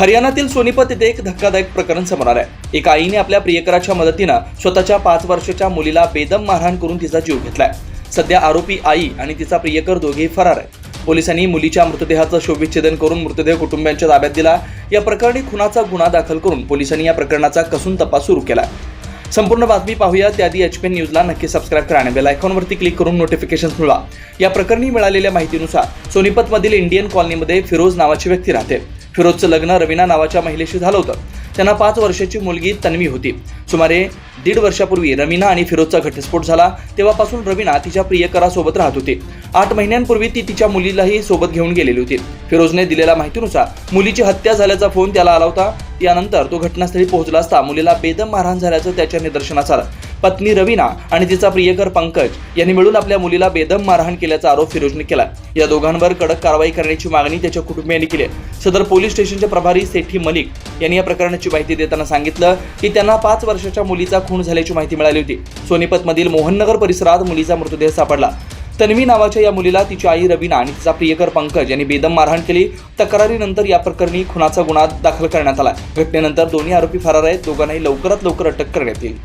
हरियाणातील सोनीपत येथे एक धक्कादायक प्रकरण समोर आलंय. एका आईने आपल्या प्रियकराच्या मदतीनं स्वतःच्या पाच वर्षाच्या मुलीला बेदम मारहाण करून तिचा जीव घेतलाय. सध्या आरोपी आई आणि तिचा प्रियकर दोघेही फरार आहेत. पोलिसांनी मुलीच्या मृतदेहाचं शोभिच्छेदन करून मृतदेह कुटुंबियांच्या ताब्यात दिला. या प्रकरणी खुनाचा गुन्हा दाखल करून पोलिसांनी या प्रकरणाचा कसून तपास सुरू केला. संपूर्ण बातमी पाहूया. त्याआधी एच पी न्यूजला नक्की सबस्क्राईब करा आणि बेल आयकॉनवरती क्लिक करून नोटिफिकेशन मिळवा. या प्रकरणी मिळालेल्या माहितीनुसार सोनीपतमधील इंडियन कॉलनीमध्ये फिरोज नावाची व्यक्ती राहते. फिरोजचं लग्न रवीना नावाच्या महिलेशी झालं होतं. त्यांना पाच वर्षाची मुलगी तन्वी होती. सुमारे दीड वर्षापूर्वी रवीना आणि फिरोजचा घटस्फोट झाला. तेव्हापासून रवीना तिच्या प्रियकरासोबत राहत होती. आठ महिन्यांपूर्वी ती तिच्या मुलीलाही सोबत घेऊन गेलेली होती. फिरोजने दिलेल्या माहितीनुसार मुलीची हत्या झाल्याचा फोन त्याला आला होता. यानंतर तो घटनास्थळी पोहोचला असता मुलीला बेदम मारहाण झाल्याचं त्याच्या निदर्शनास आलं. पत्नी रवीना आणि तिचा प्रियकर पंकज यांनी मिळून आपल्या मुलीला बेदम मारहाण केल्याचा आरोप फिरोजने केला. या दोघांवर कडक कारवाई करण्याची मागणी त्याच्या कुटुंबियांनी केली सदर पोलीस स्टेशनचे प्रभारी सेठी मलिक यांनी या प्रकरणाची माहिती देताना सांगितलं की त्यांना पाच वर्षाच्या मुलीचा खून झाल्याची माहिती मिळाली होती. सोनीपतमधील मोहननगर परिसरात मुलीचा मृतदेह सापडला. तन्वी नावाच्या या मुलीला तिची आई रवीना आणि तिचा प्रियकर पंकज यांनी बेदम मारहाण केली. तक्रारीनंतर या प्रकरणी खुनाचा गुन्हा दाखल करण्यात आला. घटनेनंतर दोन्ही आरोपी फरार आहेत. दोघांनाही लवकरात लवकर अटक करण्यात येईल.